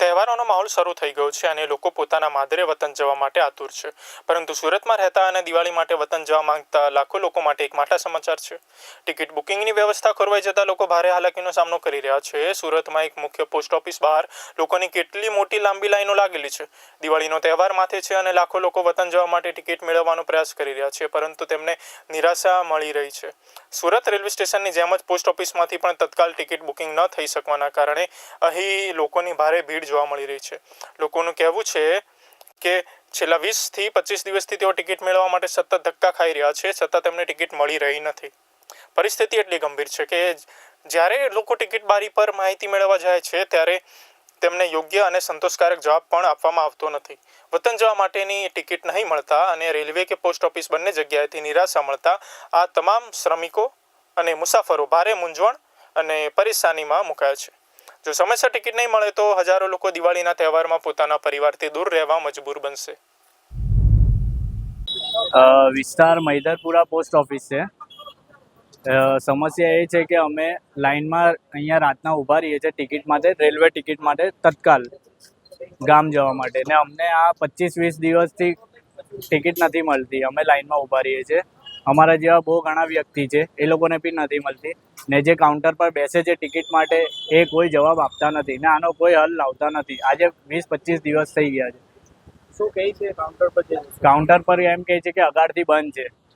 તહેવારોનો માહોલ શરૂ થઈ ગયો છે અને લોકો પોતાના માદરે વતન જવા માટે આતુર છે. પરંતુ સુરતમાં રહેતા અને દિવાળી માટે વતન જવા માંગતા લાખો લોકો માટે એક માઠા સમાચાર છે. ટિકિટ બુકિંગની વ્યવસ્થા ખોરવાઈ જતા લોકો ભારે હાલાકીનો સામનો કરી રહ્યા છે. સુરતમાં એક મુખ્ય પોસ્ટ ઓફિસ બહાર લોકોની કેટલી મોટી લાંબી લાઈનો લાગેલી છે. દિવાળીનો તહેવાર માથે છે અને લાખો લોકો વતન જવા માટે ટિકિટ મેળવવાનો પ્રયાસ કરી રહ્યા છે, પરંતુ તેમને નિરાશા મળી રહી છે. સુરત રેલવે સ્ટેશનની જેમ જ પોસ્ટ ઓફિસમાંથી પણ તત્કાલ ટિકિટ બુકિંગ ન થઈ શકવાના કારણે અહીં લોકોની ભારે ભીડ જોવા મળી રહી છે. લોકોનું કહેવું છે કે છેલ્લા વીસથી પચીસ દિવસથી તેઓ ટિકિટ મેળવવા માટે સતત ધક્કા ખાઈ રહ્યા છે, છતાં તેમને ટિકિટ મળી રહી નથી. પરિસ્થિતિ એટલી ગંભીર છે કે જ્યારે લોકો ટિકિટ બારી પર માહિતી મેળવવા જાય છે, ત્યારે તેમને યોગ્ય અને સંતોષકારક જવાબ પણ આપવામાં આવતો નથી. વતન જવા માટેની ટિકિટ નહીં મળતા અને રેલવે કે પોસ્ટ ઓફિસ બંને જગ્યાએથી નિરાશા મળતા, આ તમામ શ્રમિકો અને મુસાફરો ભારે મૂંઝવણ અને પરેશાનીમાં મુકાયા છે. જો સમયસર ટિકિટ નહીં મળે તો હજારો લોકો દિવાળીના તહેવારમાં પોતાના પરિવારથી દૂર રહેવા મજબૂર બનશે. વિસ્તાર મૈદરપુરા પોસ્ટ ઓફિસ છે. સમસ્યા એ છે કે અમે લાઇનમાં અહીંયા રાતના ઊભા રહીએ છીએ ટિકિટ માટે, રેલવે ટિકિટ માટે તત્કાલ ગામ જવા માટે. ને અમને આ પચીસ વીસ દિવસથી ટિકિટ નથી મળતી. અમે લાઇનમાં ઊભા રહીએ છીએ. અમારા જેવા બહુ ઘણા વ્યક્તિ છે એ લોકોને બી નથી મળતી. ને જે કાઉન્ટર પર બેસે છે ટિકિટ માટે એ કોઈ જવાબ આપતા નથી. ને આનો કોઈ હલ લાવતા નથી. આજે વીસ પચીસ દિવસ થઈ ગયા છે. શું કહે છે કાઉન્ટર પર કાઉન્ટર પર એમ કહે છે કે અગાડથી બંધ છે.